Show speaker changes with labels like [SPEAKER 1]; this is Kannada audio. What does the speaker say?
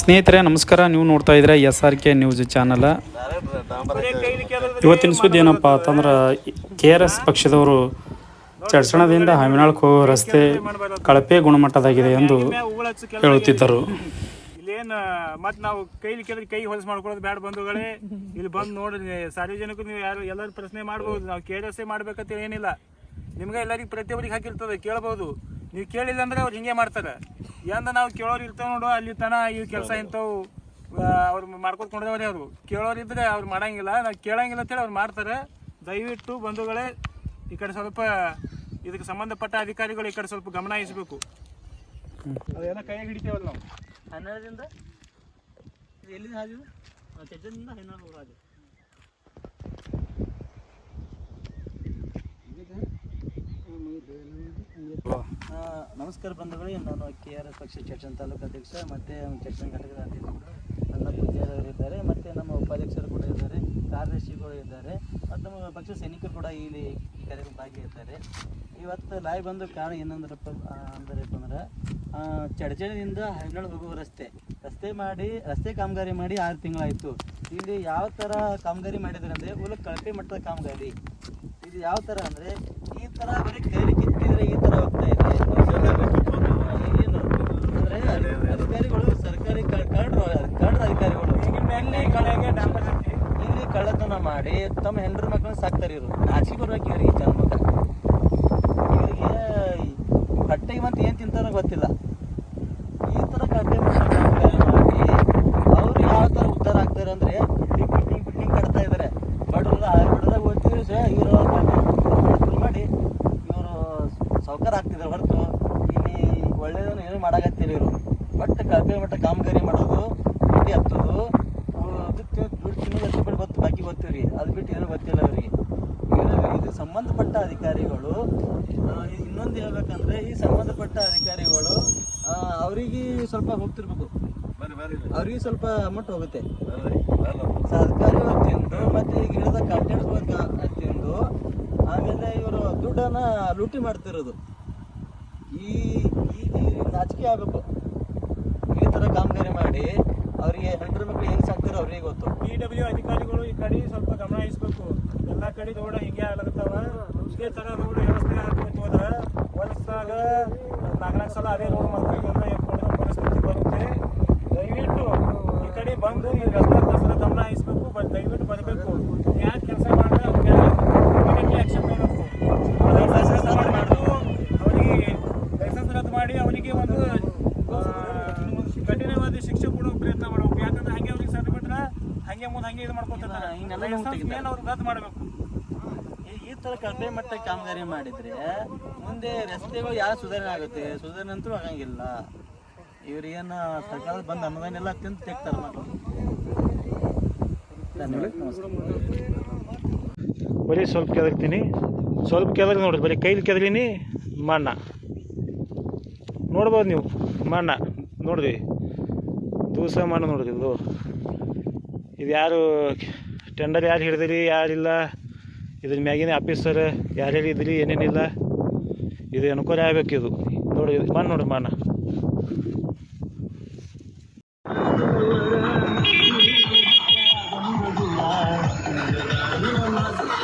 [SPEAKER 1] ಸ್ನೇಹಿತರೆ, ನಮಸ್ಕಾರ. ನೀವು ನೋಡ್ತಾ ಇದ್ರೆ S R K news channel. ಇವತ್ತಿನ ಸುದ್ದಿ ಏನಪ್ಪ ಅಂತಂದ್ರೆ, ಕೆ ಆರ್ ಎಸ್ ಪಕ್ಷದವರು ಚಡ್ಸಣದಿಂದ ಹಾವಿನಾಳಕ್ಕೆ ಹೋಗೋ ರಸ್ತೆ ಕಳಪೆ ಗುಣಮಟ್ಟದಾಗಿದೆ ಎಂದು ಹೇಳುತ್ತಿದ್ದರು.
[SPEAKER 2] ಇಲ್ಲೇನು, ಮತ್ತೆ ನಾವು ಕೈಲಿ ಕೇಳಿದ್ರೆ ಕೈ ಹೊಲಸು ಮಾಡ್ಕೊಳ್ಳೋದು ಬ್ಯಾಡ ಬಂಧುಗಳೇ. ಇಲ್ಲಿ ಬಂದು ನೋಡ್ರಿ, ಸಾರ್ವಜನಿಕರು ನೀವು ಯಾರು, ಎಲ್ಲರೂ ಪ್ರಶ್ನೆ ಮಾಡ್ಬೋದು. ನಾವು ಕೇಳಸೇ ಮಾಡ್ಬೇಕಂತ ಏನಿಲ್ಲ. ನಿಮ್ಗೆ ಎಲ್ಲರಿಗೂ ಪ್ರತಿಯೊಬ್ಬರಿಗೆ ಹಾಕಿರ್ತದೆ, ಕೇಳ್ಬೋದು. ನೀವು ಕೇಳಿಲ್ಲ ಅಂದ್ರೆ ಅವ್ರು ಹಿಂಗೆ ಮಾಡ್ತಾರೆ. ಎಂದ ನಾವು ಕೇಳೋರು ಇರ್ತೇವೆ ನೋಡು ಅಲ್ಲಿ ತನ ಈ ಕೆಲಸ ಇಂಥವು ಅವ್ರು ಮಾಡ್ಕೊತ ಕೊಂಡದವ್ರೆ ಅವರು. ಕೇಳೋರು ಇದ್ರೆ ಅವ್ರು ಮಾಡಂಗಿಲ್ಲ ನಾವು ಕೇಳಂಗಿಲ್ಲ ಅಂತೇಳಿ ಅವ್ರು ಮಾಡ್ತಾರೆ. ದಯವಿಟ್ಟು ಬಂಧುಗಳೇ ಈ ಕಡೆ ಸ್ವಲ್ಪ ಇದಕ್ಕೆ ಸಂಬಂಧಪಟ್ಟ ಅಧಿಕಾರಿಗಳು ಈ ಕಡೆ ಸ್ವಲ್ಪ ಗಮನ ಹರಿಸಬೇಕು ಅದೇನೋ ಕೈಯಾಗ ಹಿಡಿತೇವಲ್ಲ ನಾವು.
[SPEAKER 3] ಹನ್ನೆರಡರಿಂದ? ಎಲ್ಲಿಂದ ಹಾದಿದು ಚಜ್ಜದಿಂದ ಹನ್ನೆರಡು ಹಾದಿ ಆ, ನಮಸ್ಕಾರ ಬಂಧುಗಳೇ, ನಾನು ಕೆ ಆರ್ ಎಸ್ ಪಕ್ಷ ಚರ್ಚನ್ ತಾಲೂಕು ಅಧ್ಯಕ್ಷ, ಮತ್ತು ಚರ್ಚನ್ ಘಟಕದ ಅಧ್ಯಕ್ಷರು ನನ್ನ ಇದ್ದಾರೆ, ಮತ್ತು ನಮ್ಮ ಉಪಾಧ್ಯಕ್ಷರು ಕೂಡ ಇದ್ದಾರೆ, ಕಾರ್ಯದರ್ಶಿಗಳು ಇದ್ದಾರೆ, ಮತ್ತು ನಮ್ಮ ಪಕ್ಷ ಸೈನಿಕರು ಕೂಡ ಇಲ್ಲಿ ಈ ಕಾರ್ಯಕ್ರಮ ಭಾಗಿಯಾಗಿದ್ದಾರೆ ಇವತ್ತು ಲಾಯ್ ಬಂದು ಕಾರಣ ಏನಂದ್ರಪ್ಪ ಅಂದ್ರಪ್ಪ ಅಂದ್ರೆ ಚಡಚಡಿನಿಂದ ಹನ್ನೆರಡು ಹೋಗುವ ರಸ್ತೆ. ರಸ್ತೆ ಮಾಡಿ, ರಸ್ತೆ ಕಾಮಗಾರಿ ಮಾಡಿ ಆರು ತಿಂಗಳಾಯಿತು. ಇಲ್ಲಿ ಯಾವ ಥರ ಕಾಮಗಾರಿ ಮಾಡಿದ್ರೆ ಅಂದರೆ ಉಲ ಕಳಪೆ ಮಟ್ಟದ ಕಾಮಗಾರಿ. ಇದು ಯಾವ ಥರ ಅಂದರೆ, ಈ ಥರ ಬರೀ ಕೈಲಿ ಕಿತ್ತಿದ್ರೆ ಈ ಥರ ಹೋಗ್ತಾ ಇದೆ ಅಧಿಕಾರಿಗಳು ಸರ್ಕಾರಿ ಕಳ್ಳರು ಕಳ್ಳರ ಅಧಿಕಾರಿಗಳು
[SPEAKER 2] ಇಲ್ಲಿ
[SPEAKER 3] ಕಳ್ಳತನ ಮಾಡಿ ತಮ್ಮ ಹೆಂಡ್ರ ಮಕ್ಕಳನ್ನ ಸಾಕ್ತಾರೆ ಇವರು ನಾಚಿಕೆ ಬರ್ಬೇಕು ಇವ್ರಿಗೆ ಜನ್ಮಕ್ಕೆ ಇವರಿಗೆ ಹೊಟ್ಟೆಗೆ ಮತ್ತೆ ಏನು ತಿಂತಾರೋ ಗೊತ್ತಿಲ್ಲ ಈ ಥರ ಕಡಿಮೆ ಮಾಡಿ ಅವ್ರು ಯಾವ ಥರ ಉದ್ಧಾರ ಆಗ್ತಾರೆ ಅಂದರೆ ಬಿಲ್ಡಿಂಗ್ ಬಿಲ್ಡಿಂಗ್ ಬಿಲ್ಡಿಂಗ್ ಕಟ್ತಾ ಇದ್ದಾರೆ ಬಡವ್ರ ಬಡವ್ರಾಗ ಓದ್ತೀವಿ ಸಹ ಇವರು ಮಾಡಿ ಇವರು ಸೌಕರ್ಯ ಆಗ್ತಿದ್ದಾರೆ ಹೊರತು ಇಲ್ಲಿ ಒಳ್ಳೇದನ್ನ ಏನು ಮಾಡಾಕತ್ತಿಲ್ಲ ಇವರು. ಬಟ್ ಕಳಪೆ ಮಟ್ಟ ಕಾಮಗಾರಿ ಮಾಡೋದು ಇಲ್ಲಿ ಹತ್ತೋದು ದುಡ್ಡು ತಿನ್ನೋದು ಎಷ್ಟು ಬಿಟ್ಟು ಗೊತ್ತು ಬಾಕಿ ಗೊತ್ತೀವಿ ರೀ ಅದು ಬಿಟ್ಟು ಏನು ಗೊತ್ತಿಲ್ಲ ಅವರಿಗೆ ಇದು ಸಂಬಂಧಪಟ್ಟ ಅಧಿಕಾರಿಗಳು ಇನ್ನೊಂದು ಹೇಳ್ಬೇಕಂದ್ರೆ ಈ ಸಂಬಂಧಪಟ್ಟ ಅಧಿಕಾರಿಗಳು ಅವರಿಗೆ ಸ್ವಲ್ಪ ಹೋಗ್ತಿರ್ಬೇಕು. ಅವ್ರಿಗೆ ಸ್ವಲ್ಪ ಅಮೌಂಟ್ ಹೋಗುತ್ತೆ. ಸರ್ಕಾರಿ ತಿಂದು ಮತ್ತೆ ಈಗ ಹಿಡಿದ ಕಂಟೆಂಟ್ ತಿಂದು ಆಮೇಲೆ ಇವರು ದುಡ್ಡನ್ನ ಲೂಟಿ ಮಾಡ್ತಿರೋದು. ಈ ಈ ನಾಚಿಕೆ ಆಗಬೇಕು. ಈ ಥರ ಕಾಮಗಾರಿ ಮಾಡಿ ಅವರಿಗೆ ಹೆಂಡ್ರ ಮಕ್ಕಳು ಹೆಂಗೆ ಸಾಕ್ತಾರೋ ಅವ್ರಿಗೆ ಗೊತ್ತು.
[SPEAKER 2] ಪಿ ಡಬ್ಲ್ಯೂ ಅಧಿಕಾರಿಗಳು ಈ ಕಡೆ ಸ್ವಲ್ಪ ಗಮನ ಹರಿಸ್ಬೇಕು ಎಲ್ಲ ಕಡೆ ರೋಡ್ ಹಿಂಗೆ ಆಗ್ಲತ್ತಾವ ಇದೇ ಥರ ರೋಡ್ ವ್ಯವಸ್ಥೆ ಹಾಕ್ಬೇಕು ಹೋದ್ರೆ ವರ್ಷದಾಗ ನಾಲ್ಕು ಸಲ ಅದೇ ರೋಡ್ ಮಾಡ್ತಾರೆ ಪರಿಸ್ಥಿತಿ ಬರುತ್ತೆ. ದಯವಿಟ್ಟು ಈ ಕಡೆ ಬಂದು ಈ ರಸ್ತೆ ರಸ್ತೆ ಗಮನ ಹರಿಸ್ಬೇಕು ಬಟ್ ದಯವಿಟ್ಟು ಬರಬೇಕು ಯಾರು ಕೆಲಸ ಮಾಡಿದ್ರೆ ಅವ್ರಿಗೆ ಆಕ್ಷನ್ ಮಾಡಬೇಕು ಲೈಸೆನ್ಸ್ ರದ್ದು ಮಾಡೋದು ಅವರಿಗೆ ಲೈಸೆನ್ಸ್ ರದ್ದು ಮಾಡಿ ಅವರಿಗೆ ಒಂದು ಆ, ಕಠಿಣವಾದ ಶಿಕ್ಷೆ ಕೊಡೋ ಪ್ರಯತ್ನ ಮಾಡ್ಬೇಕು. ಯಾಕಂದ್ರೆ ಹಂಗೆ ಅವ್ರಿಗೆ ಸರ್ ಬಿಟ್ರೆ ಹಂಗೆ ಮುಂದೆ ಹಂಗೆ ಇದು ಮಾಡ್ಕೊತಾರೆ. ಮೇನ್ ಅವ್ರಿಗೆ ರದ್ದು ಮಾಡಬೇಕು.
[SPEAKER 3] ಈ ಈ ಥರ ಕಡಿಮೆ ಮಟ್ಟ ಕಾಮಗಾರಿ ಮಾಡಿದ್ರೆ ಮುಂದೆ ರಸ್ತೆಗಳು ಯಾವ ಸುಧಾರಣೆ ಆಗುತ್ತೆ? ಸುಧಾರಣೆ ಅಂತೂ ಆಗಂಗಿಲ್ಲ. ಇವ್ರಿಗೇನು ಸರ್ಕಾರ ಬಂದು ಅನುದಾನ ಎಲ್ಲ ತಿಂದು ತೆಗ್ತಾರೆ ಮಕ್ಕಳು
[SPEAKER 2] ಬರೀ ಸ್ವಲ್ಪ ಕೆದಕ್ತೀನಿ. ಸ್ವಲ್ಪ ಕೆದಗ್ ನೋಡ್ರಿ ಬರೀ ಕೈಲಿ ಕೆದಲಿನಿ ಮಣ್ಣ. ನೋಡ್ಬೋದು ನೀವು ಮಣ್ಣ. ನೋಡ್ರಿ. ದೂಸ ಮಾಡಿ ನೋಡ್ರಿ ಇದು ಇದು ಯಾರು ಟೆಂಡರ್ ಯಾರು ಹಿಡಿದ್ರಿ, ಯಾರಿಲ್ಲ? ಇದ್ರ ಮ್ಯಾಗಿನ ಆಫೀಸರ್ ಯಾರ್ಯಾರು ಇದ್ರಿ ಏನೇನಿಲ್ಲ? ಇದು ಅನುಕೂಲ ಆಗ್ಬೇಕು ಇದು ನೋಡಿ, ಇದು ಮಣ್ಣು ನೋಡ್ರಿ ಮಣ್ಣು